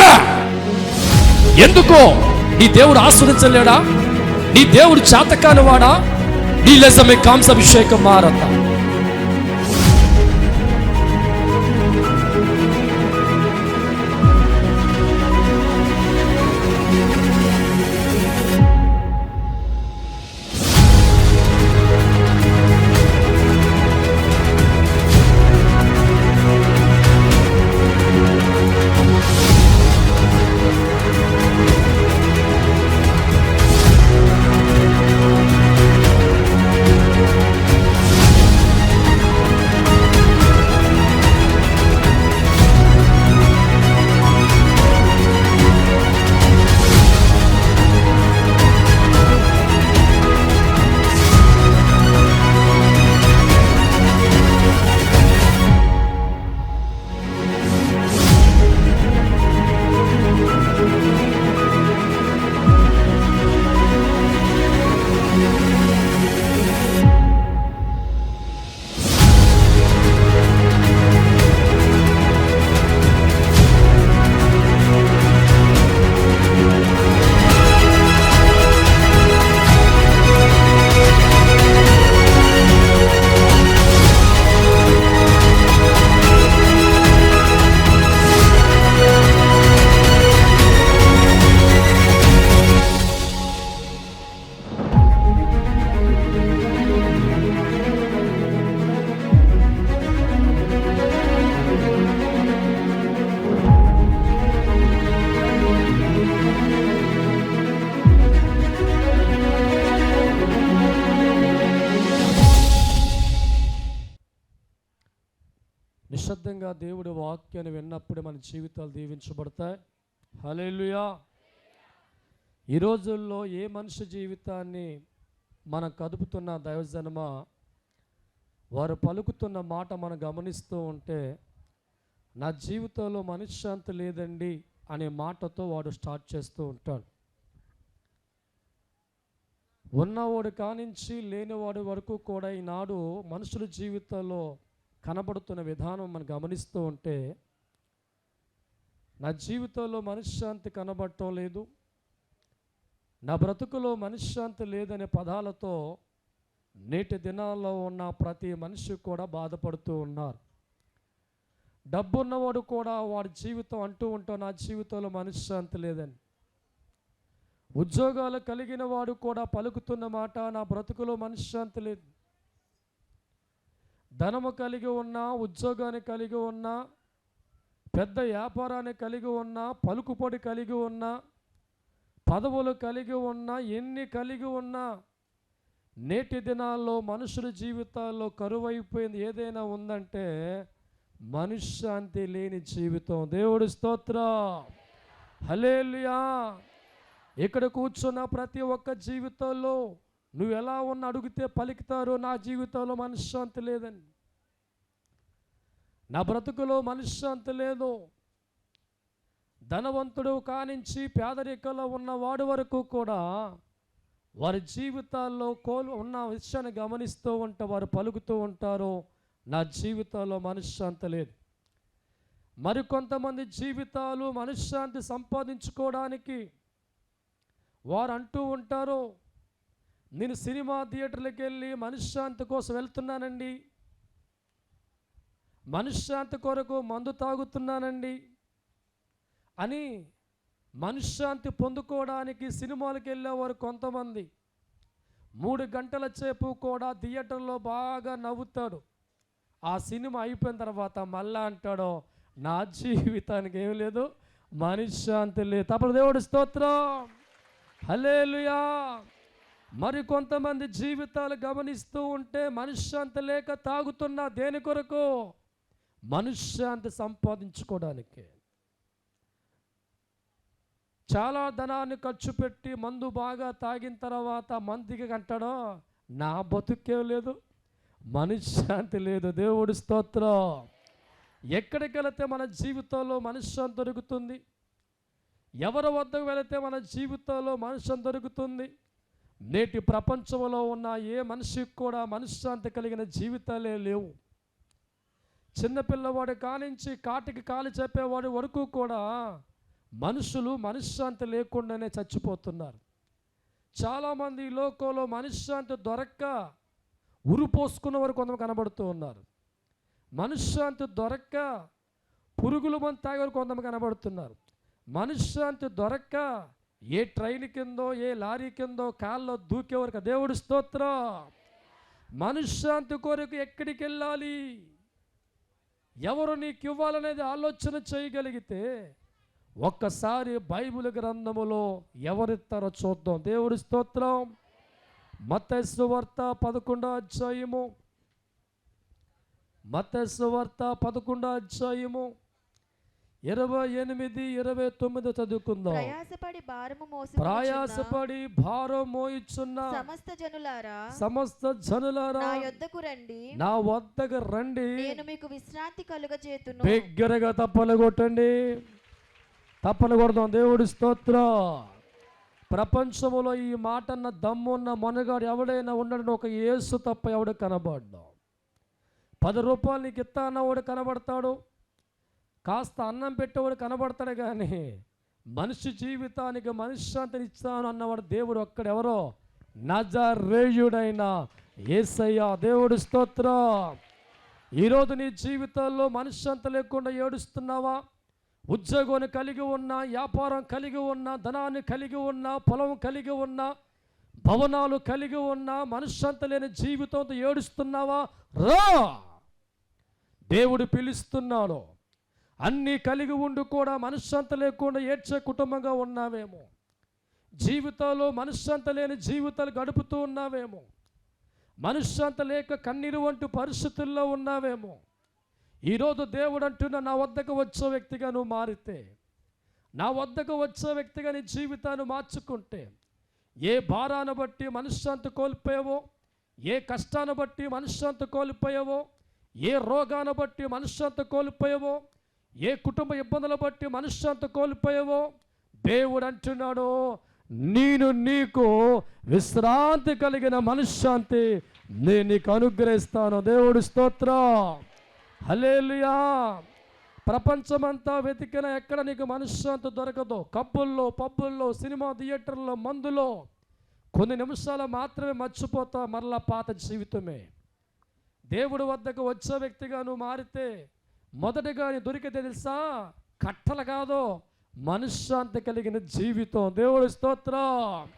నిజమే ఎందుకో నీ దేవుడు ఆస్వాదించలేడా నీ దేవుడు చేతకాని వాడా నీ లెజమే కాంసాభిషేకం మారతా. దేవుడి వాక్యాన్ని విన్నప్పుడే మన జీవితాలు దీవించబడతాయి. హలేలుయా ఈ రోజుల్లో ఏ మనిషి జీవితాన్ని మనం కదుపుతున్న దైవజనమ వారు పలుకుతున్న మాట మనం గమనిస్తూ ఉంటే నా జీవితంలో మనశ్శాంతి లేదండి అనే మాటతో వాడు స్టార్ట్ చేస్తూ ఉంటాడు. ఉన్నవాడు కానించి లేనివాడి వరకు కూడా ఈనాడు మనుషుల జీవితంలో కనబడుతున్న విధానం మనం గమనిస్తూ ఉంటే నా జీవితంలో మనశ్శాంతి కనబడటం లేదు. నా బ్రతుకులో మనశ్శాంతి లేదనే పదాలతో నేటి దినాల్లో ఉన్న ప్రతి మనిషి కూడా బాధపడుతూ ఉన్నారు. డబ్బు ఉన్నవాడు కూడా వాడి జీవితం అంటూ ఉంటాం నా జీవితంలో మనశ్శాంతి లేదని. ఉద్యోగాలు కలిగిన వాడు కూడా పలుకుతున్న మాట నా బ్రతుకులో మనశ్శాంతి లేదు. ధనము కలిగి ఉన్నా ఉద్యోగాన్ని కలిగి ఉన్నా పెద్ద వ్యాపారాన్ని కలిగి ఉన్నా పలుకుపడి కలిగి ఉన్నా పదవులు కలిగి ఉన్నా ఎన్ని కలిగి ఉన్నా నేటి దినాల్లో మనుషుల జీవితాల్లో కరువైపోయింది ఏదైనా ఉందంటే మనశ్శాంతి లేని జీవితం. దేవుడి స్తోత్ర. హలేలుయా ఇక్కడ కూర్చున్న ప్రతి ఒక్క జీవితంలో నువ్వు ఎలా ఉన్న అడిగితే పలుకుతారో నా జీవితంలో మనశ్శాంతి లేదని నా బ్రతుకులో మనశ్శాంతి లేదు. ధనవంతుడు కానించి పేదరికంలో ఉన్నవాడు వరకు కూడా వారి జీవితాల్లో కోలు ఉన్న విషయాన్ని గమనిస్తూ ఉంటే వారు పలుకుతూ ఉంటారు. నా జీవితంలో మనశ్శాంతి లేదు. మరికొంతమంది జీవితాలు మనశ్శాంతి సంపాదించుకోవడానికి వారు అంటూ ఉంటారు. నేను సినిమా థియేటర్లకు వెళ్ళి మనశ్శాంతి కోసం వెళ్తున్నానండి. మనశ్శాంతి కొరకు మందు తాగుతున్నానండి. అని మనశ్శాంతి పొందుకోవడానికి సినిమాలకు వెళ్ళేవారు కొంతమంది. మూడు గంటల సేపు కూడా థియేటర్లో బాగా నవ్వుతాడు. ఆ సినిమా అయిపోయిన తర్వాత మళ్ళా అంటాడు నా జీవితానికి ఏం లేదు మనశ్శాంతి లేదు. తప్పుడు దేవుడు స్తోత్రం. హలేలుయా మరి కొంతమంది జీవితాలు గమనిస్తూ ఉంటే మనశ్శాంతి లేక తాగుతున్నా దేని కొరకు? మనశ్శాంతి సంపాదించుకోవడానికి. చాలా ధనాన్ని ఖర్చు పెట్టి మందు బాగా తాగిన తర్వాత మందికి అంటాడో నా బతుకే లేదు మనశ్శాంతి లేదు దేవుడి స్తోత్రం. ఎక్కడికి వెళితే మన జీవితంలో మనశ్శాంతి దొరుకుతుంది? ఎవరి వద్దకు వెళితే మన జీవితంలో మనశ్శాంతి దొరుకుతుంది? నేటి ప్రపంచంలో ఉన్న ఏ మనిషికి కూడా మనశ్శాంతి కలిగిన జీవితాలే లేవు. చిన్నపిల్లవాడు కానించి కాటికి కాలు చెప్పేవాడి వరకు కూడా మనుషులు మనశ్శాంతి లేకుండానే చచ్చిపోతున్నారు. చాలామంది ఈ లోకంలో మనశ్శాంతి దొరక్క ఉరు పోసుకున్న వారు కొంతమంది కనబడుతూ ఉన్నారు. మనశ్శాంతి దొరక్క పురుగుల మంది తాగేవారు కొంతమంది కనబడుతున్నారు. మనశ్శాంతి దొరక్క ఏ ట్రైన్ కిందో ఏ లారీ కిందో కాల్లో దూకేవరకు దేవుడి స్తోత్ర. మనశ్శాంతి కొరకు ఎక్కడికి వెళ్ళాలి ఎవరు నీకు ఇవ్వాలనేది ఆలోచన చేయగలిగితే ఒక్కసారి బైబిల్ గ్రంథములో ఎవరిస్తారో చూద్దాం. దేవుడి స్తోత్రం. మత్తయి పదకొండో అధ్యాయము. మత్తయి పదకొండో అధ్యాయము. ఇరవై ఎనిమిది ఇరవై తొమ్మిది చదువుకుందాం. ప్రయాసపడి భారము మోసి ప్రయాసపడి భారం మోయిచున్న సమస్త జనులారా సమస్త జనులారా నా యొద్దకు రండి. నా వద్దకు రండి. నేను మీకు విశ్రాంతి కలుగజేతును. బిగ్గరగా తప్పలు కొట్టండి. తప్పలు కొడదాం. దేవుడి స్తోత్రం. ప్రపంచంలో ఈ మాట అన్న దమ్మున్న మనగాడు ఎవడైనా ఉండడం. ఒక యేసు తప్ప ఎవడు కనబడ్డాం. పది రూపాయలు నీకు ఇస్తా అన్నవాడు కనబడతాడు. కాస్త అన్నం పెట్టేవాడు కనబడతాడు కానీ మనిషి జీవితానికి మనశ్శాంతిని ఇస్తాను అన్నవాడు దేవుడు ఒక్కడెవరో? నజరేయుడైన ఏసయ్య దేవుడు స్తోత్రం. ఈరోజు నీ జీవితాల్లో మనశ్శాంతి లేకుండా ఏడుస్తున్నావా? ఉద్యోగాన్ని కలిగి ఉన్నా వ్యాపారం కలిగి ఉన్నా ధనాన్ని కలిగి ఉన్నా పొలం కలిగి ఉన్నా భవనాలు కలిగి ఉన్నా మనశ్శాంతి లేని జీవితంతో ఏడుస్తున్నావా? రా! దేవుడు పిలుస్తున్నాడు. అన్నీ కలిగి ఉండి కూడా మనశ్శాంతి లేకుండా ఏడ్చే కుటుంబంగా ఉన్నావేమో. జీవితంలో మనశ్శాంతి లేని జీవితాలు గడుపుతూ ఉన్నావేమో. మనశ్శాంతి లేక కన్నీరు వంటి పరిస్థితుల్లో ఉన్నావేమో. ఈరోజు దేవుడు అంటున్న నా వద్దకు వచ్చే వ్యక్తిగా నువ్వు మారితే నా వద్దకు వచ్చే వ్యక్తిగా నీ జీవితాన్ని మార్చుకుంటే ఏ భారాన్ని బట్టి మనశ్శాంతి కోల్పోయావో ఏ కష్టాన్ని బట్టి మనశ్శాంతి కోల్పోయావో ఏ రోగాన్ని బట్టి మనశ్శాంతి కోల్పోయావో ఏ కుటుంబ ఇబ్బందులు బట్టి మనశ్శాంతి కోల్పోయావో? దేవుడు అంటున్నాడు నేను నీకు విశ్రాంతి కలిగిన మనశ్శాంతి నేను నీకు అనుగ్రహిస్తాను. దేవుడు స్తోత్రం. హలేలుయా ప్రపంచమంతా వెతికిన ఎక్కడ నీకు మనశ్శాంతి దొరకదు? కబ్బుల్లో పబ్బుల్లో సినిమా థియేటర్లో మందులో. కొన్ని నిమిషాలు మాత్రమే మర్చిపోతా మరలా పాత జీవితమే. దేవుడి వద్దకు వచ్చే వ్యక్తిగా నువ్వు మారితే మొదటిగా దొరికితే తెలుసా? కట్టలు కాదు మనశ్శాంతి కలిగిన జీవితం. దేవుడి స్తోత్రం.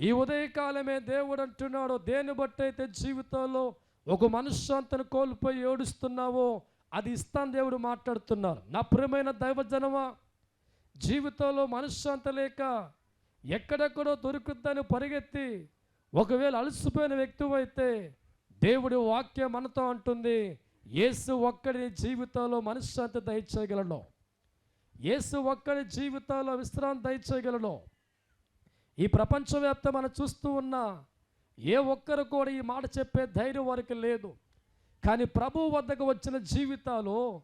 ఈ ఉదయకాలమే దేవుడు అంటున్నాడు దేని బట్టి అయితే జీవితంలో ఒక మనశ్శాంతిని కోల్పోయి ఏడుస్తున్నావో అది ఇస్తాను దేవుడు మాట్లాడుతున్నారు. నా ప్రియమైన దైవజనమా జీవితంలో మనశ్శాంతి లేక ఎక్కడెక్కడో దొరుకుద్దని పరిగెత్తి ఒకవేళ అలసిపోయిన వ్యక్తి అయితే దేవుడి వాక్యం మనతో అంటుంది యేసు ఒక్కడి జీవితంలో మనశ్శాంతి దయచేయగలను. యేసు ఒక్కడి జీవితంలో విశ్రాంతి దయచేయగలను. ఈ ప్రపంచవ్యాప్తం మనం చూస్తూ ఉన్నా ఏ ఒక్కరు కూడా ఈ మాట చెప్పే ధైర్యం వారికి లేదు. కానీ ప్రభు వద్దకు వచ్చిన జీవితాలు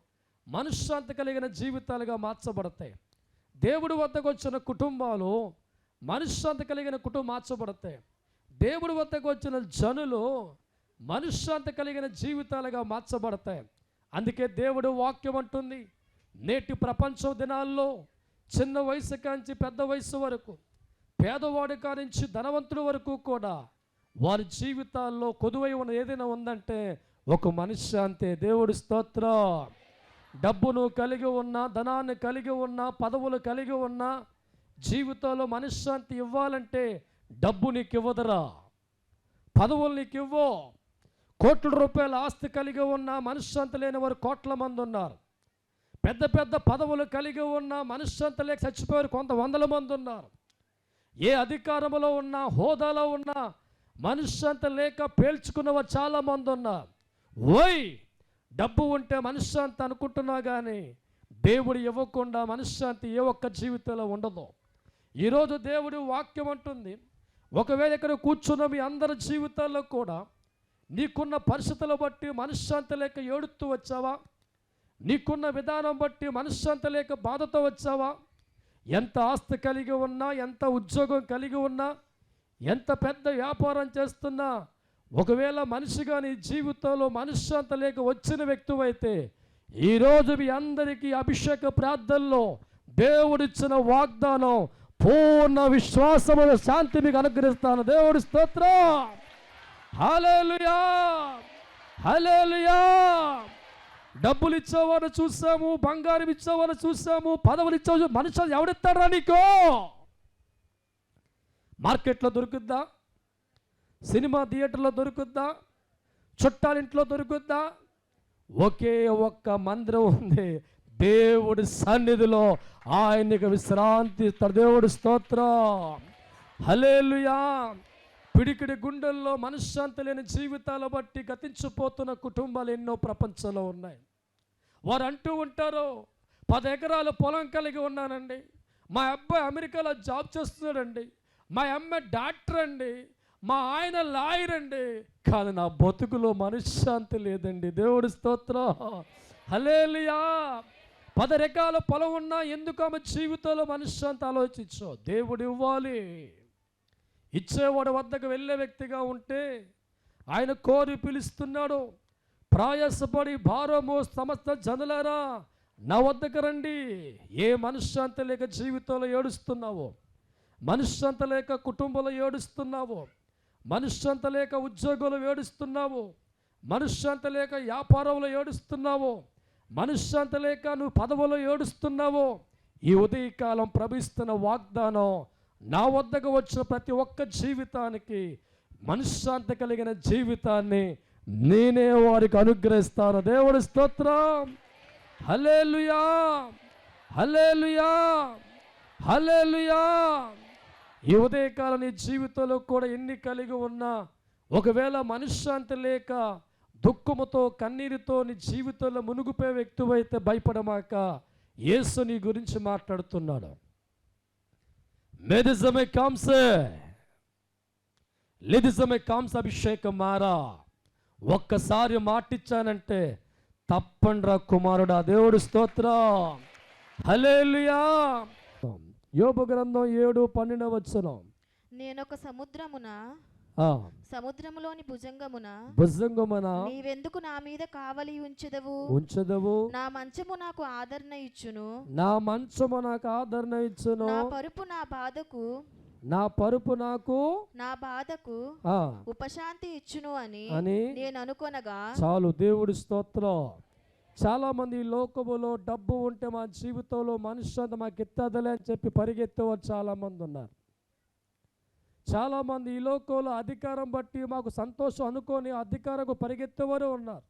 మనశ్శాంతి కలిగిన జీవితాలుగా మార్చబడతాయి. దేవుడి వద్దకు వచ్చిన కుటుంబాలు మనశ్శాంతి కలిగిన కుటుంబం మార్చబడతాయి. దేవుడి వద్దకు వచ్చిన జనులు మనశ్శాంతి కలిగిన జీవితాలుగా మార్చబడతాయి. అందుకే దేవుడు వాక్యం అంటుంది నేటి ప్రపంచ దినాల్లో చిన్న వయసు కాంచి పెద్ద వయసు వరకు పేదవాడి కానించి ధనవంతుడి వరకు కూడా వారి జీవితాల్లో కొదువై ఉన్న ఏదైనా ఉందంటే ఒక మనశ్శాంతి దేవుడి స్తోత్రం. డబ్బును కలిగి ఉన్నా ధనాన్ని కలిగి ఉన్నా పదవులు కలిగి ఉన్నా జీవితంలో మనశ్శాంతి ఇవ్వాలంటే డబ్బు నీకు ఇవ్వదురా పదవులు నీకు ఇవ్వు కోట్ల రూపాయల ఆస్తి కలిగి ఉన్న మనశ్శాంతి లేని వారు కోట్ల మంది ఉన్నారు. పెద్ద పెద్ద పదవులు కలిగి ఉన్న మనశ్శాంతి లేక చచ్చిపోయారు కొంత వందల మంది ఉన్నారు. ఏ అధికారంలో ఉన్నా హోదాలో ఉన్నా మనశ్శాంతి లేక పేల్చుకున్నవారు చాలా మంది ఉన్నారు. ఓయ్! డబ్బు ఉంటే మనశ్శాంతి అనుకుంటున్నా కానీ దేవుడు ఇవ్వకుండా మనశ్శాంతి ఏ ఒక్క జీవితంలో ఉండదు. ఈరోజు దేవుడు వాక్యం అంటుంది ఒకవేళ ఇక్కడ కూర్చున్న మీ అందరి జీవితాల్లో కూడా నీకున్న పరిస్థితులు బట్టి మనశ్శాంతి లేక ఏడుతూ వచ్చావా? నీకున్న విధానం బట్టి మనశ్శాంతి లేక బాధతో వచ్చావా? ఎంత ఆస్తి కలిగి ఉన్నా ఎంత ఉద్యోగం కలిగి ఉన్నా ఎంత పెద్ద వ్యాపారం చేస్తున్నా ఒకవేళ మనిషిగా నీ జీవితంలో మనశ్శాంతి లేక వచ్చిన వ్యక్తివైతే ఈరోజు మీ అందరికీ అభిషేక ప్రార్థనలో దేవుడిచ్చిన వాగ్దానం పూర్ణ విశ్వాసము శాంతి మీకు అనుగ్రహిస్తాను. దేవుడి స్తోత్రం! హల్లెలూయా! హల్లెలూయా! డబ్బులు ఇచ్చేవారు చూసాము బంగారం ఇచ్చేవారు చూసాము పదవులు ఇచ్చే మనుషులు ఎవడిస్తాడా నీకు? మార్కెట్లో దొరుకుద్దా? సినిమా థియేటర్లో దొరుకుద్దా? చుట్టాలింట్లో దొరుకుద్దా? ఒకే ఒక్క మందిరం ఉంది. దేవుడి సన్నిధిలో ఆయనకు విశ్రాంతి దేవుడి స్తోత్రం. హలేలుయా పిడికిడి గుండెల్లో మనశ్శాంతి లేని జీవితాల బట్టి గతించిపోతున్న కుటుంబాలు ఎన్నో ప్రపంచంలో ఉన్నాయి. వారు అంటూ ఉంటారు పది ఎకరాల పొలం కలిగి ఉన్నానండి. మా అబ్బాయి అమెరికాలో జాబ్ చేస్తున్నాడండి. మా అమ్మాయి డాక్టర్ అండి. మా ఆయన లాయర్ అండి. కానీ నా బతుకులో మనశ్శాంతి లేదండి. దేవుడి స్తోత్రం. హలేలియా పది రకాల పొలం ఉన్నా ఎందుకు ఆమె జీవితంలో మనశ్శాంతి ఆలోచించో? దేవుడు ఇవ్వాలి. ఇచ్చేవాడు వద్దకు వెళ్ళే వ్యక్తిగా ఉంటే ఆయన కోరి పిలుస్తున్నాడు ప్రాయసపడి భారము సమస్త జనులారా నా వద్దకు రండి. ఏ మనశ్శాంతి లేక జీవితంలో ఏడుస్తున్నావో? మనశ్శాంతి లేక కుటుంబంలో ఏడుస్తున్నావో? మనశ్శాంతి లేక ఉద్యోగంలో ఏడుస్తున్నావు? మనశ్శాంతి లేక వ్యాపారంలో ఏడుస్తున్నావో? మనశ్శాంతి లేక నువ్వు పదవులో ఏడుస్తున్నావో? ఈ ఉదయకాలం ప్రభిస్తున్న వాగ్దానం నా వద్దకు వచ్చిన ప్రతి ఒక్క జీవితానికి మనశ్శాంతి కలిగిన జీవితాన్ని నేనే వారికి అనుగ్రహిస్తాను. దేవుడి స్తోత్రం. హలేలుయా హలేలుయా హలేలుయా ఈ ఉదయకాలం నీ జీవితంలో కూడా ఎన్ని కలిగి ఉన్నా ఒకవేళ మనశ్శాంతి లేక దుఃఖముతో కన్నీరుతో నీ జీవితంలో మునుగుపోయే వ్యక్తివైతే భయపడమాక యేసు నీ గురించి మాట్లాడుతున్నాడు. మెదిజమే కాంసే లిదిజమే కాంస అభిషేకం మారా ఒక్కసారి మాటిచ్చానంటే తప్పండ్రా కుమారుడా దేవుడు స్తోత్రం. హలేలుయా యోపు గ్రంథం ఏడు పన్నెండవ వచ్చనం నేనొక సముద్రమున సముద్రములోని భుజంగమున భుజంగమన నీవెందుకు నా మీద కావలి ఉంచెదవు? ఉంచదవు? నా మంచము నాకు ఆదరణ ఇచ్చును. నా మంచము నాకు ఆదరణ ఇచ్చును. నా పరుపు నా బాధకు నా పరుపు నాకు నా బాధకు ఆ, ఉపశాంతి ఇచ్చును అని అని నేను అనుకొనగా చాలు దేవుడి స్తోత్రం. చాలా మంది లోకములో డబ్బు ఉంటే మా జీవితంలో మనుష్యంత మాకు ఎత్తదలే అని చెప్పి పరిగెత్తేవారు చాలా మంది ఉన్నారు. చాలామంది ఈ లోకంలో అధికారం బట్టి మాకు సంతోషం అనుకొని అధికారకు పరిగెత్తేవారు ఉన్నారు.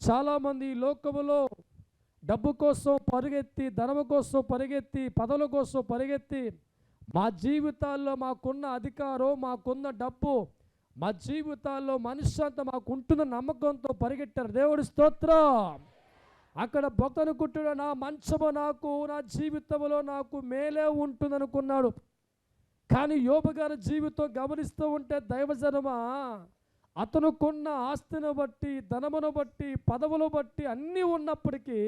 చాలామంది ఈ లోకములో డబ్బు కోసం పరిగెత్తి ధనము కోసం పరిగెత్తి పదవుల కోసం పరిగెత్తి మా జీవితాల్లో మాకున్న అధికారం మాకున్న డబ్బు మా జీవితాల్లో మనశ్శాంతి మాకు ఉంటున్న నమ్మకంతో పరిగెట్టారు. దేవుడి స్తోత్రం. అక్కడ భక్తనుకుంటున్న నా మంచము నాకు నా జీవితంలో నాకు మేలే ఉంటుందనుకున్నాడు. కానీ యోబు గారి జీవితం గమనిస్తూ ఉంటే దైవజనమా అతనుకున్న ఆస్తిని బట్టి ధనమును బట్టి పదవులు బట్టి అన్నీ ఉన్నప్పటికీ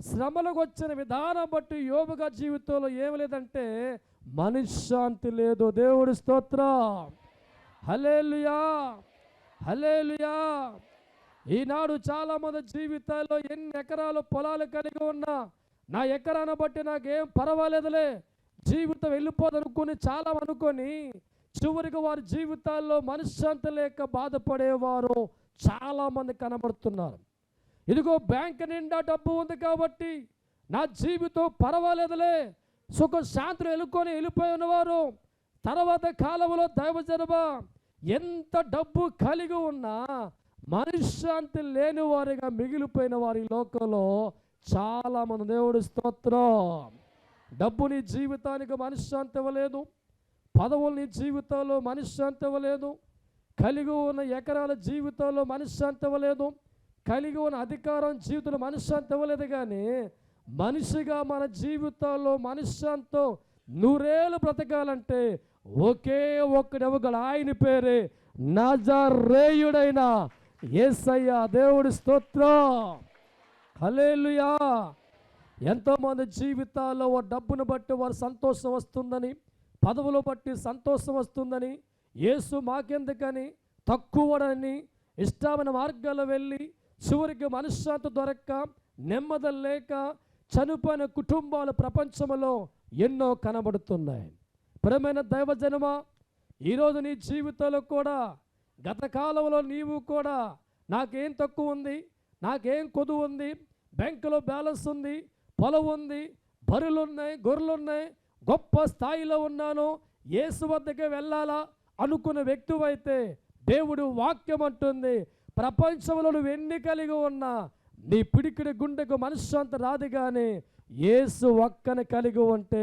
శ్రమలకు వచ్చిన విధానం బట్టి యోబు జీవితంలో ఏమి లేదంటే మనశ్శాంతి లేదు. దేవుడి స్తోత్రం. హలేలుయా హలేలుయా ఈనాడు చాలామంది జీవితాల్లో ఎన్ని ఎకరాలు పొలాలు కలిగి ఉన్నా నా ఎకరాన్ని బట్టి నాకేం పర్వాలేదులే. జీవితం వెళ్ళిపోదనుకుని చాలా అనుకొని చివరికి వారి జీవితాల్లో మనశ్శాంతి లేక బాధపడేవారు చాలామంది కనబడుతున్నారు. ఇదిగో బ్యాంక్ నిండా డబ్బు ఉంది కాబట్టి నా జీవితం పర్వాలేదులే సుఖ శాంతులు వెళ్ళుకొని వెళ్ళిపోయి ఉన్నవారు తర్వాత కాలంలో దైవజనమ ఎంత డబ్బు కలిగి ఉన్నా మనశ్శాంతి లేని వారిగా మిగిలిపోయిన వారి లోకంలో చాలా దేవుడు స్తోత్రం. డబ్బు నీ జీవితానికి మనశ్శాంతి ఇవ్వలేదు. పదవులు నీ జీవితంలో మనశ్శాంతి ఇవ్వలేదు. కలిగి ఉన్న ఎకరాల జీవితంలో మనశ్శాంతి ఇవ్వలేదు. కలిగి ఉన్న అధికారం జీవితంలో మనశ్శాంతి ఇవ్వలేదు కానీ మనిషిగా మన జీవితాల్లో మనశ్శాంతితో నూరేళ్ళు బ్రతకాలంటే ఒకే ఒక్కడు ఇవ్వగల ఆయన పేరే నజరేయుడైన యేసయ్య దేవుడి స్తోత్రం. హలేలుయా ఎంతోమంది జీవితాల్లో ఓ డబ్బును బట్టి వారు సంతోషం వస్తుందని పదవులు బట్టి సంతోషం వస్తుందని యేసు మాకెందుకని తక్కువడని ఇష్టమైన మార్గాలు వెళ్ళి చివరికి మనశ్శాంతి దొరక్క నెమ్మది లేక చనిపోయిన కుటుంబాలు ప్రపంచంలో ఎన్నో కనబడుతున్నాయి. ప్రియమైన దైవజనమా ఈరోజు నీ జీవితంలో కూడా గత కాలంలో నీవు కూడా నాకేం తక్కువ ఉంది నాకేం కొదువు ఉంది బ్యాంకులో బ్యాలెన్స్ ఉంది పొలం ఉంది బరులు ఉన్నాయి గొర్రెలు ఉన్నాయి గొప్ప స్థాయిలో ఉన్నాను యేసు వద్దకే వెళ్ళాలా అనుకున్న వ్యక్తివైతే దేవుడు వాక్యం అంటుంది ప్రపంచంలో నువ్వు ఎన్ని కలిగి ఉన్నా నీ పిడికిడి గుండెకు మనశ్శాంతి రాదు కానీ యేసు ఒక్కని కలిగి ఉంటే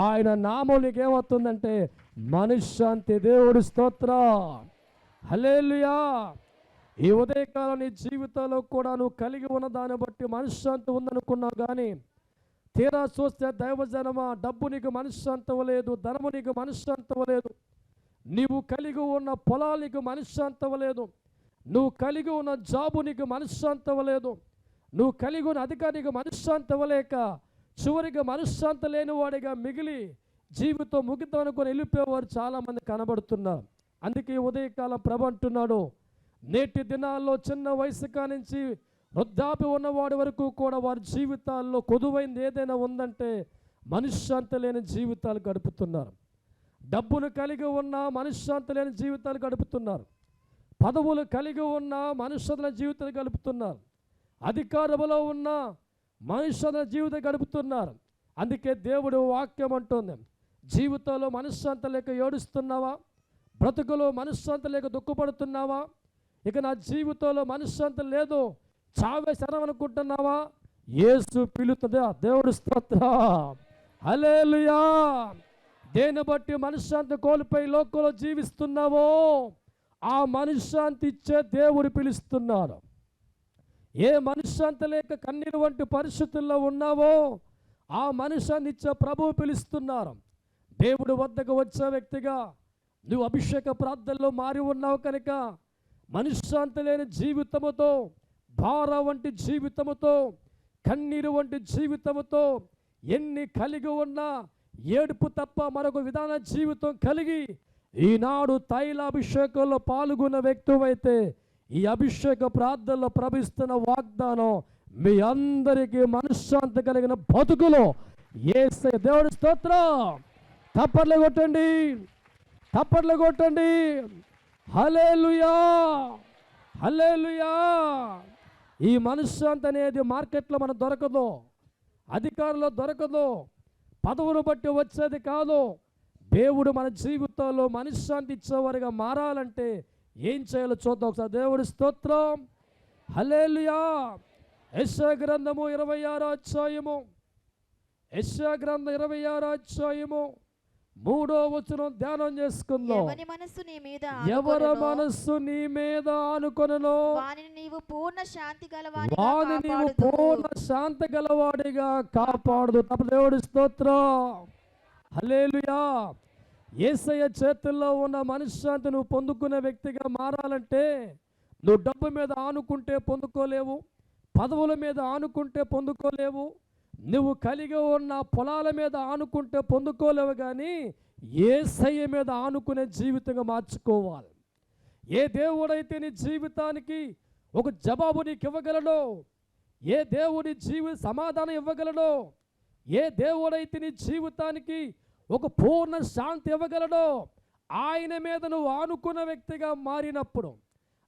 ఆయన నామం ఏమవుతుందంటే మనశ్శాంతి. దేవుడు స్తోత్ర. హలేలుయా ఈ ఉదయకాలం నీ జీవితంలో కూడా నువ్వు కలిగి ఉన్న దాన్ని బట్టి మనశ్శాంతి ఉందనుకున్నావు కానీ తీరా చూస్తే దైవజనమా డబ్బు నీకు మనశ్శాంతం లేదు ధనము నీకు మనశ్శాంతం లేదు. నీవు కలిగి ఉన్న పొలాలు నీకు మనశ్శాంతి నువ్వు కలిగి ఉన్న జాబు నీకు మనశ్శాంతం లేదు. నువ్వు కలిగి ఉన్న అధికారికి మనశ్శాంతం లేక చివరికి మనశ్శాంతి లేనివాడిగా మిగిలి జీవితం ముగిద్దాం అనుకుని వెళ్ళిపోయేవారు చాలామంది కనబడుతున్నారు. అందుకే ఈ ఉదయకాలం ప్రభ అంటున్నాడు నేటి దినాల్లో చిన్న వయసు కానించి వృద్ధాపి ఉన్నవాడి వరకు కూడా వారి జీవితాల్లో కొదువైంది ఏదైనా ఉందంటే మనశ్శాంతి లేని జీవితాలు గడుపుతున్నారు. డబ్బును కలిగి ఉన్న మనశ్శాంతి లేని జీవితాలు గడుపుతున్నారు. పదవులు కలిగి ఉన్న మనుషుల జీవితాలు గడుపుతున్నారు. అధికారములో ఉన్న మనుషుల జీవితం గడుపుతున్నారు. అందుకే దేవుడు వాక్యం అంటుంది జీవితంలో మనశ్శాంతి లేక ఏడుస్తున్నావా? బ్రతుకులో మనశ్శాంతి లేక దుఃఖపడుతున్నావా? ఇక నా జీవితంలో మనశ్శాంతి లేదు. చావే శరం అనుకుంటున్నావా? యేసు పిలుతుందా? దేవుడు స్తోత్ర. హలేలుయా దేని బట్టి మనశ్శాంతి కోల్పోయి లోకంలో జీవిస్తున్నావో? ఆ మనశ్శాంతి ఇచ్చే దేవుడు పిలుస్తున్నారు ఏ మనశ్శాంతి లేక కన్నీరు వంటి పరిస్థితుల్లో ఉన్నావో? ఆ మనశ్శాంతి ఇచ్చే ప్రభువు పిలుస్తున్నారు దేవుడు వద్దకు వచ్చే వ్యక్తిగా నువ్వు అభిషేక ప్రార్థనలో మారి ఉన్నావు కనుక మనశ్శాంతి లేని జీవితముతో భార వంటి జీవితముతో కన్నీరు వంటి జీవితముతో ఎన్ని కలిగి ఉన్నా ఏడుపు తప్ప మరొక విధాన జీవితం కలిగి ఈనాడు తైల అభిషేకంలో పాల్గొన్న వ్యక్తివైతే ఈ అభిషేక ప్రార్థనలో ప్రవహిస్తున్న వాగ్దానం మీ అందరికీ మనశ్శాంతి కలిగిన బతుకులో ఏసే దేవుడి స్తోత్రం. తప్పట్లు కొట్టండి. తప్పట్లు కొట్టండి. హలేలుయా హలేలుయా ఈ మనశ్శాంతి అనేది మార్కెట్లో మనకు దొరకదు. అధికారంలో దొరకదు. పదవులు బట్టి వచ్చేది కాదు. దేవుడు మన జీవితంలో మనశ్శాంతి ఇచ్చేవారిగా మారాలంటే ఏం చేయాలో చూద్దాం ఒకసారి. దేవుడి స్తోత్రం. హలేలుయా యశ్వ గ్రంథము ఇరవై ఆరో అధ్యాయము. యశ్వ గ్రంథం ఇరవై ఆరో అధ్యాయము. మూడో వచనం ధ్యానం చేసుకుందాం. మనస్సు నీ మీద ఎవరి మనస్సు నీ మీద ఆనుకొనను వానిని నీవు పూర్ణ శాంతి గలవానిగా వాని నీవు కాపాడుదువు. పూర్ణ శాంతి గలవాడిగా కాపాడు తప్ప దేవుడి స్తోత్రం. హలేలుయా ఏసయ్య చేతుల్లో ఉన్న మనశ్శాంతి నువ్వు పొందుకునే వ్యక్తిగా మారాలంటే నువ్వు డబ్బు మీద ఆనుకుంటే పొందుకోలేవు పదవుల మీద ఆనుకుంటే పొందుకోలేవు నువ్వు కలిగి ఉన్న పొలాల మీద ఆనుకుంటే పొందుకోలేవు కానీ ఏ సయ్య మీద ఆనుకునే జీవితంగా మార్చుకోవాలి. ఏ దేవుడైతే నీ జీవితానికి ఒక జవాబు నీకు ఇవ్వగలడో ఏ దేవుడి జీవి సమాధానం ఇవ్వగలడో ఏ దేవుడైతే నీ జీవితానికి ఒక పూర్ణ శాంతి ఇవ్వగలడో ఆయన మీద నువ్వు ఆనుకున్న వ్యక్తిగా మారినప్పుడు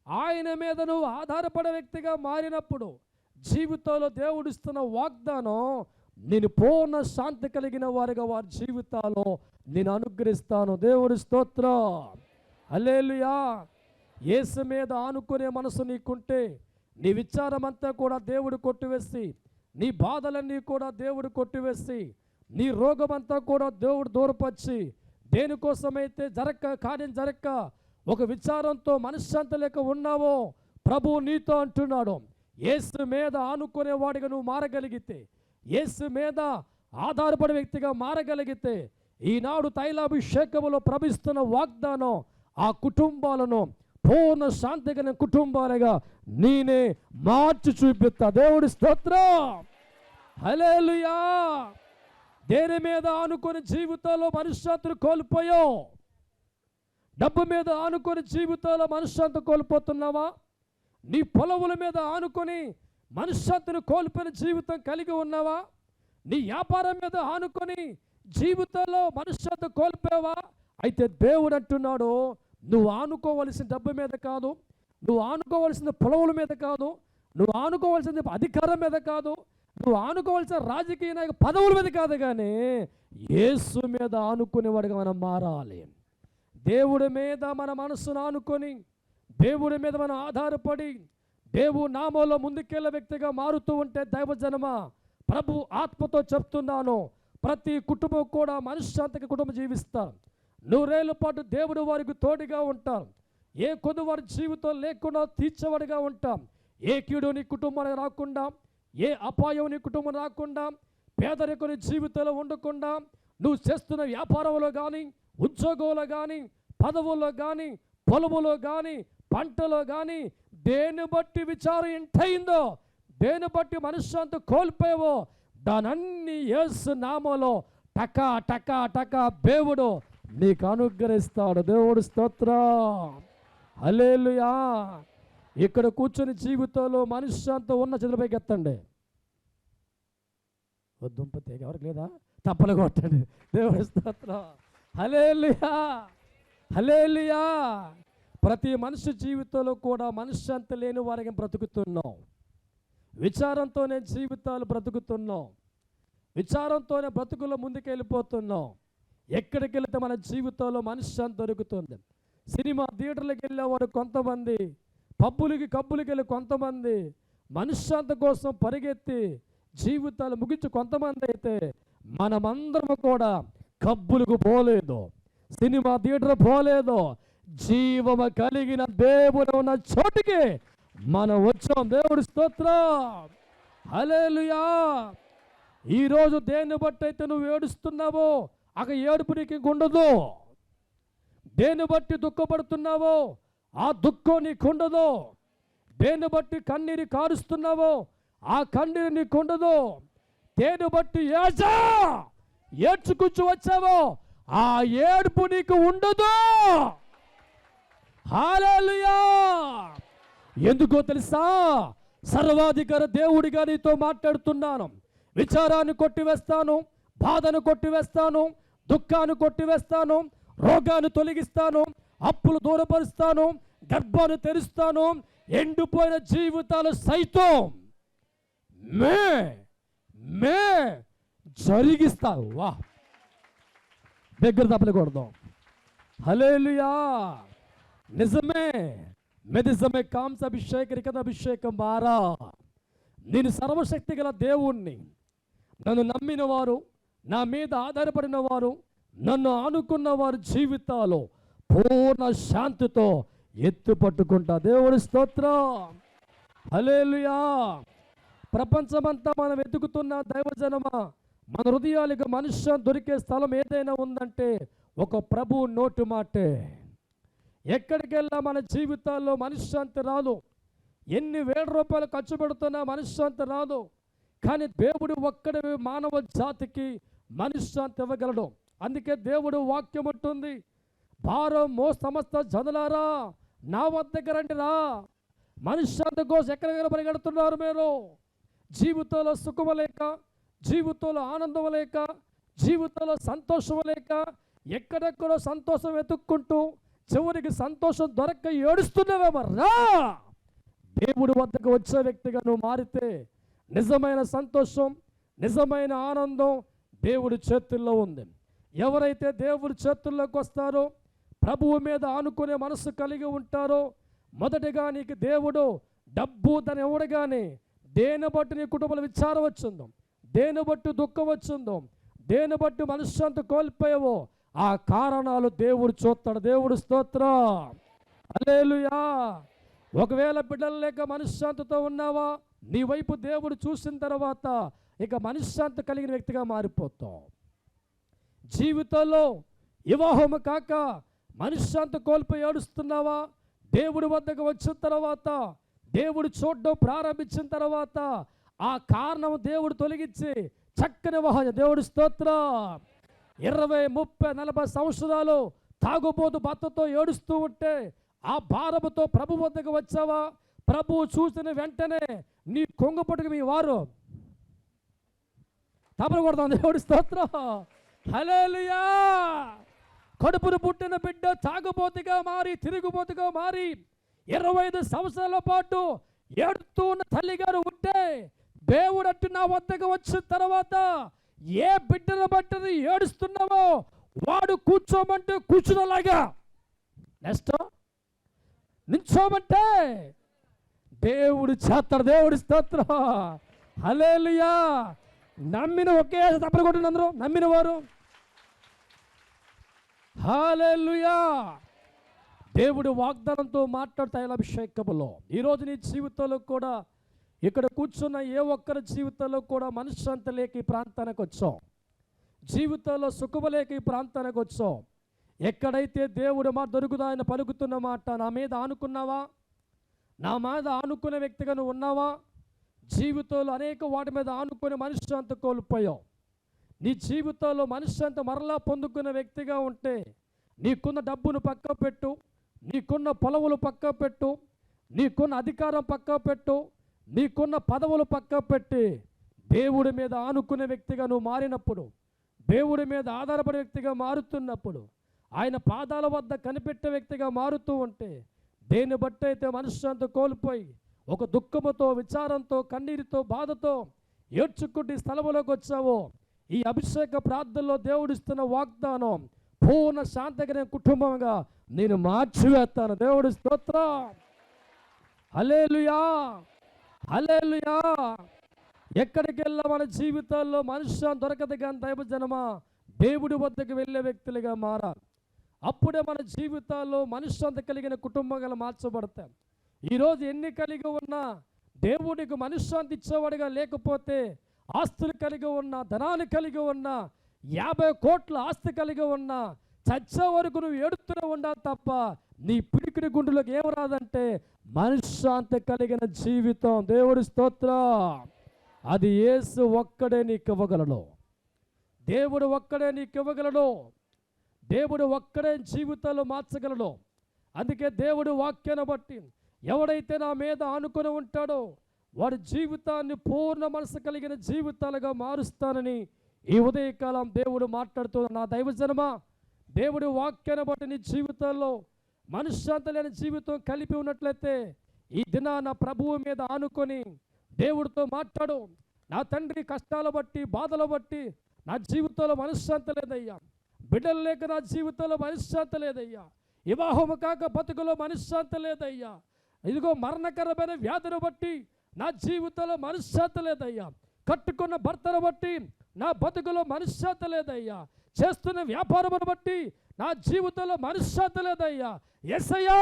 ఆయన మీద నువ్వు ఆధారపడే వ్యక్తిగా మారినప్పుడు జీవితంలో దేవుడు ఇస్తున్న వాగ్దానం నేను పూర్ణ శాంతి కలిగిన వారిగా వారి జీవితాల్లో నేను అనుగ్రహిస్తాను. దేవుడి స్తోత్రం. హల్లెలూయా. యేసు మీద ఆనుకునే మనసు నీకుంటే నీ విచారమంతా కూడా దేవుడు కొట్టివేసి నీ బాధలన్నీ కూడా దేవుడు కొట్టివేసి నీ రోగమంతా కూడా దేవుడు దూరపరిచి దేనికోసమైతే జరక్క కార్యం జరక్క ఒక విచారంతో మనశ్శాంతి లేక ఉన్నావో ప్రభు నీతో అంటున్నాడు. యేసు మీద ఆనుకునేవాడిగా నువ్వు మారగలిగితే ఏసు మీద ఆధారపడే వ్యక్తిగా మారగలిగితే ఈనాడు తైలాభిషేకములో ప్రభిస్తున్న వాగ్దానం ఆ కుటుంబాలను పూర్ణ శాంతి కలిగిన కుటుంబాలుగా నేనే మార్చి చూపిస్తా. దేవుడి స్తోత్రం. హలేలుయా దేని మీద ఆనుకొని జీవితంలో మనశ్శాంతిని కోల్పోయావు? డబ్బు మీద ఆనుకొని జీవితంలో మనశ్శాంతి కోల్పోతున్నావా? నీ పొలవుల మీద ఆనుకొని మనశ్శాంతిని కోల్పోయిన జీవితం కలిగి ఉన్నావా? నీ వ్యాపారం మీద ఆనుకొని జీవితంలో మనశ్శాంతి కోల్పోయావా? అయితే దేవుడు అంటున్నాడు నువ్వు ఆనుకోవలసిన డబ్బు మీద కాదు నువ్వు ఆనుకోవలసిన పొలవుల మీద కాదు నువ్వు ఆనుకోవాల్సిన అధికారం మీద కాదు నువ్వు ఆనుకోవాల్సిన రాజకీయ నాయక పదవుల మీద కాదు కానీ యేసు మీద ఆనుకునేవాడిగా మనం మారాలి. దేవుడి మీద మన మనస్సును ఆనుకొని దేవుడి మీద మనం ఆధారపడి దేవు నామంలో ముందుకెళ్ళే వ్యక్తిగా మారుతూ ఉంటే దైవజనమ? ప్రభు ఆత్మతో చెప్తున్నాను. ప్రతి కుటుంబం కూడా మనశ్శాంతికి కుటుంబం జీవిస్తారు నూరేళ్ళ పాటు దేవుడు వారికి తోడుగా ఉంటారు ఏ కొద్ది వారి జీవితం లేకుండా తీర్చేవాడిగా ఉంటాం. ఏ కీడు నీ కుటుంబానికి రాకుండా ఏ అపాయం నీ కుటుంబం రాకుండా పేదరికుని జీవితంలో ఉండకుండా నువ్వు చేస్తున్న వ్యాపారంలో కానీ ఉద్యోగంలో కానీ పదవుల్లో కానీ పొలములో కానీ పంటలో కానీ దేని బట్టి విచారం ఎంతయిందో దేని బట్టి మనశ్శాంతి కోల్పోయావో దానన్ని యేసు నామలో టకా టకా టకా దేవుడు నీకు అనుగ్రహిస్తాడు. దేవుడు స్తోత్రం. అలేలుయా ఇక్కడ కూర్చొని జీవితంలో మనశ్శాంతి ఉన్న చదువుపైకి ఎత్తండి. దుంపతి ఎవరికి లేదా? తప్పలు కొట్టండి. దేవుడి స్తోత్రం. హలేలుయా హలేలుయా ప్రతి మనిషి జీవితంలో కూడా మనశ్శాంతి లేని వారికి బ్రతుకుతున్నాం. విచారంతోనే జీవితాలు బ్రతుకుతున్నాం. విచారంతోనే బ్రతుకుల ముందుకెళ్ళిపోతున్నాం ఎక్కడికి వెళితే మన జీవితంలో మనశ్శాంతి దొరుకుతుంది. సినిమా థియేటర్లకు వెళ్ళేవారు కొంతమంది పబ్బులకి కబ్బులకి వెళ్ళి కొంతమంది మనశ్శాంతి కోసం పరిగెత్తి జీవితాలు ముగించి కొంతమంది అయితే మనమందరం కూడా కబ్బులకు పోలేదు. సినిమా థియేటర్ పోలేదు. జీవము కలిగిన దేవుడు ఉన్న చోటికి మనం వచ్చాం. దేవుడి స్తోత్రం. హలేలుయా ఈరోజు దేన్ని బట్టి అయితే నువ్వు ఏడుస్తున్నావో అక్కడ ఏడుపు నీకు ఉండదు. దేన్ని బట్టి దుఃఖపడుతున్నావో ఆ దుఃఖం నీకు ఉండదు. దేన్ని బట్టి కన్నీరు కారుస్తున్నావో ఆ కన్నీరు నీకు ఉండదు. దేన్ని బట్టి ఏచా వచ్చావో ఆ ఏడుపు నీకు ఉండదు. హాలేలుయా! ఎందుకో తెలుసా? సర్వాధికార దేవుడిగా నీతో మాట్లాడుతున్నాను. విచారాన్ని కొట్టివేస్తాను బాధను కొట్టివేస్తాను దుఃఖాన్ని కొట్టివేస్తాను రోగాన్ని తొలగిస్తాను అప్పులు దూరపరుస్తాను గర్భాన్ని తెరుస్తాను ఎండిపోయిన జీవితాలు సైతం మే మే జరిగిస్తావు వా దగ్గర తప్పలకూడదు హలేలుయా! నిజమే. మెదిజమే కాంస అభిషేకరి రికత అభిషేకం మారా నేను సర్వశక్తి గల దేవుణ్ణి. నన్ను నమ్మిన వారు నా మీద ఆధారపడిన వారు నన్ను ఆనుకున్న వారి జీవితాలు పూర్ణ శాంతితో ఎత్తు పట్టుకుంటా. దేవుడి స్తోత్రం. హలేలుయా ప్రపంచమంతా మనం వెతుకుతున్న దైవజనమ మన హృదయాలకు మనుష్య దొరికే స్థలం ఏదైనా ఉందంటే ఒక ప్రభు నోటు మాటే. ఎక్కడికి మన జీవితాల్లో మనశ్శాంతి రాదు. ఎన్ని వేల రూపాయలు ఖర్చు పెడుతున్నా మనశ్శాంతి రాదు. కానీ దేవుడు ఒక్కడి మానవ జాతికి మనశ్శాంతి ఇవ్వగలడు. అందుకే దేవుడు వాక్యం ఉంటుంది భారం మో సమస్త జనులారా నా వద్దకు రండి రా. మనశ్శాంతి కోసం ఎక్కడికైనా పరిగెడుతున్నారు మీరు? జీవితంలో సుఖము లేక జీవితంలో ఆనందం లేక జీవితంలో సంతోషం లేక ఎక్కడెక్కడో సంతోషం వెతుక్కుంటూ చివరికి సంతోషం దొరక్క ఏడుస్తున్నావేమో రా! దేవుడి వద్దకు వచ్చే వ్యక్తిగా నువ్వు మారితే నిజమైన సంతోషం నిజమైన ఆనందం దేవుడి చేతుల్లో ఉంది. ఎవరైతే దేవుడి చేతుల్లోకి వస్తారో ప్రభువు మీద ఆనుకునే మనసు కలిగి ఉంటారో మొదటిగా నీకు దేవుడు డబ్బు తను ఇవ్వడగానే దేని బట్టి నీ కుటుంబంలో విచారం వచ్చిందో దేని బట్టి దుఃఖం వచ్చిందో దేని బట్టి మనశ్శాంతి కోల్పోయావో ఆ కారణాలు దేవుడు చూస్తాడు. దేవుడు స్తోత్రం. అలేలుయా ఒకవేళ బిడ్డలు లేక మనశ్శాంతితో ఉన్నావా నీ వైపు దేవుడు చూసిన తర్వాత ఇక మనశ్శాంతి కలిగిన వ్యక్తిగా మారిపోతాం జీవితంలో వివాహము కాక మనశ్శాంతి కోల్పోయి ఏడుస్తున్నావా దేవుడి వద్దకు వచ్చిన తర్వాత దేవుడు చూడడం ప్రారంభించిన తర్వాత ఆ కారణం దేవుడు తొలగించి చక్కని వాహన దేవుడి స్తోత్రం. ఇరవై ముప్పై నలభై సంవత్సరాలు తాగుబోతు భర్తతో ఏడుస్తూ ఉంటే ఆ భారముతో ప్రభు వద్దకు వచ్చావా? ప్రభువు చూసిన వెంటనే నీ కొంగపట్టుకు మీ వారు. తపన కొడతాం దేవుడి స్తోత్రం. హల్లెలూయా! కడుపును పుట్టిన బిడ్డ తాగుబోతుగా మారి తిరుగుబోతుగా మారి ఇరవై ఐదు సంవత్సరాల పాటు ఏడుతూ ఉన్న తల్లిగారు ఉంటే దేవుడు అట్టు నా వద్దకు వచ్చిన తర్వాత ఏ బిడ్డను బట్టి ఏడుస్తున్నావో వాడు కూర్చోమంటే కూర్చున్నలాగా. నెక్స్ట్. నించోమంటే దేవుడు చేస్తాడు దేవుడు స్తోత్రం. హలేలుయా నమ్మిన ఒకే తప్పలు కొట్టిన అందరూ నమ్మిన వారు. హాలేలుయా దేవుడు వాగ్దానంతో మాట్లాడతాయి అభిషేకములో. ఈరోజు నీ జీవితంలో కూడా ఇక్కడ కూర్చున్న ఏ ఒక్కరి జీవితంలో కూడా మనశ్శాంతి లేక ఈ ప్రాంతానికి వచ్చాం. జీవితంలో సుఖము లేక ఈ ప్రాంతానికి వచ్చాం. ఎక్కడైతే దేవుడు మా దొరుకుతాయని పలుకుతున్న మాట నా మీద ఆనుకున్నావా? నా మీద ఆనుకునే వ్యక్తిగా నువ్వు ఉన్నావా? జీవితంలో అనేక వాటి మీద ఆనుకుని మనశ్శాంతి కోల్పోయావు. నీ జీవితంలో మనశ్శాంతి మరలా పొందుకున్న వ్యక్తిగా ఉంటే నీకున్న డబ్బును పక్క పెట్టు నీకున్న పొలవులు పక్క పెట్టు నీకున్న అధికారం పక్క పెట్టు నీకున్న పదవులు పక్క పెట్టి దేవుడి మీద ఆనుకునే వ్యక్తిగా నువ్వు మారినప్పుడు దేవుడి మీద ఆధారపడే వ్యక్తిగా మారుతున్నప్పుడు ఆయన పాదాల వద్ద కనిపెట్టే వ్యక్తిగా మారుతూ ఉంటే దేన్ని బట్టి అయితే మనశ్శాంతి కోల్పోయి ఒక దుఃఖముతో విచారంతో కన్నీరుతో బాధతో ఏడ్చుకుంటూ ఈ వచ్చావో ఈ అభిషేక ప్రార్థనలో దేవుడిస్తున్న వాగ్దానం పూర్ణ శాంతగిన కుటుంబంగా నేను మార్చివేస్తాను. దేవుడి స్తోత్రం. హలేలుయా హలేలుయా ఎక్కడికి వెళ్ళా మన జీవితాల్లో మనుష్య దొరకదు కానీ దైవజనమా దేవుడి వద్దకు వెళ్ళే వ్యక్తులుగా మారాలి. అప్పుడే మన జీవితాల్లో మనుష్యంత కలిగిన కుటుంబంగా మార్చబడతాం. ఈరోజు ఎన్ని కలిగి ఉన్నా దేవుడికి మనశ్శాంతి ఇచ్చేవాడిగా లేకపోతే ఆస్తులు కలిగి ఉన్నా ధనాన్ని కలిగి ఉన్నా యాభై కోట్ల ఆస్తి కలిగి ఉన్నా చచ్చే వరకు నువ్వు ఏడుతూనే ఉండాలి తప్ప నీ పిడికిడి గుండెలోకి ఏం రాదంటే మనశ్శాంతి కలిగిన జీవితం. దేవుడి స్తోత్ర. అది ఏసు ఒక్కడే నీకు ఇవ్వగలడు దేవుడు ఒక్కడే నీకు ఇవ్వగలడు దేవుడు ఒక్కడే జీవితాలు మార్చగలడు అందుకే దేవుడు వాక్యాన్ని బట్టి ఎవడైతే నా మీద ఆనుకొని ఉంటాడో వాడి జీవితాన్ని పూర్ణ మనసు కలిగిన జీవితాలుగా మారుస్తానని ఈ ఉదయకాలం దేవుడు మాట్లాడుతున్న నా దైవజనమా దేవుడి వాక్యాన్ని బట్టి నీ జీవితాల్లో మనశ్శాంతి లేని జీవితం కలిపి ఉన్నట్లయితే ఈ దినాన ప్రభువు మీద ఆనుకొని దేవుడితో మాట్లాడు. నా తండ్రి కష్టాలు బట్టి బాధలు బట్టి నా జీవితంలో మనశ్శాంతి లేదయ్యా. బిడ్డలు లేక నా జీవితంలో మనశ్శాంతి లేదయ్యా. వివాహము కాక బతుకులో మనశ్శాంతి లేదయ్యా. ఇదిగో మరణకరమైన వ్యాధిని బట్టి నా జీవితంలో మనశ్శాంతి లేదయ్యా. కట్టుకున్న భర్తను బట్టి నా బతుకులో మనశ్శాంతి లేదయ్యా. చేస్తున్న వ్యాపారమును బట్టి నా జీవితంలో మనశ్శాంతి లేదయ్యా. ఎసయ్యా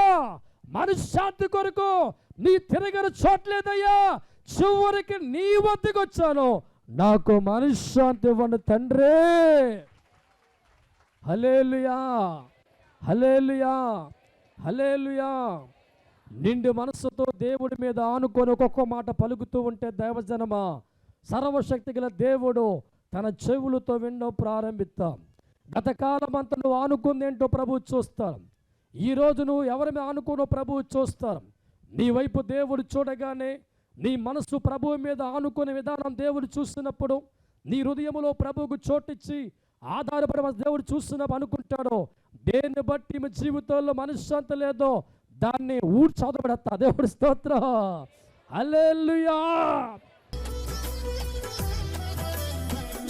మనశ్శాంతి కొరకు నీ తిరగని చోట్లేదయ్యా చివరికి నీ వద్దకు వచ్చాను. నాకు మనశ్శాంతి ఇవ్వండి తండ్రి. హలేలుయా హలేలుయా హలేలుయా నిండు మనస్సుతో దేవుడి మీద ఆనుకొని ఒక్కొక్క మాట పలుకుతూ ఉంటే దైవజనమా సర్వశక్తి గల దేవుడు తన చెవులతో వినడం ప్రారంభిస్తాం గతకాలం అంత నువ్వు ఆనుకుంది ఏంటో ప్రభు చూస్తాడు ఈరోజు నువ్వు ఎవరి మీద ఆనుకున్నో ప్రభువు చూస్తారు నీ వైపు దేవుడు చూడగానే నీ మనసు ప్రభువు మీద ఆనుకునే విధానం దేవుడు చూస్తున్నప్పుడు నీ హృదయంలో ప్రభువుకు చోటిచ్చి ఆధారపడి దేవుడు చూస్తున్నప్పుడు అనుకుంటాడో దేన్ని బట్టి మీ జీవితంలో మనశ్శాంతి లేదో దాన్ని ఊడ్చదబడతా దేవుడి స్తోత్రం. హల్లెలూయా!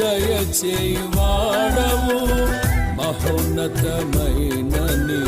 దయచేయువాడవు మహోన్నతమైన నీ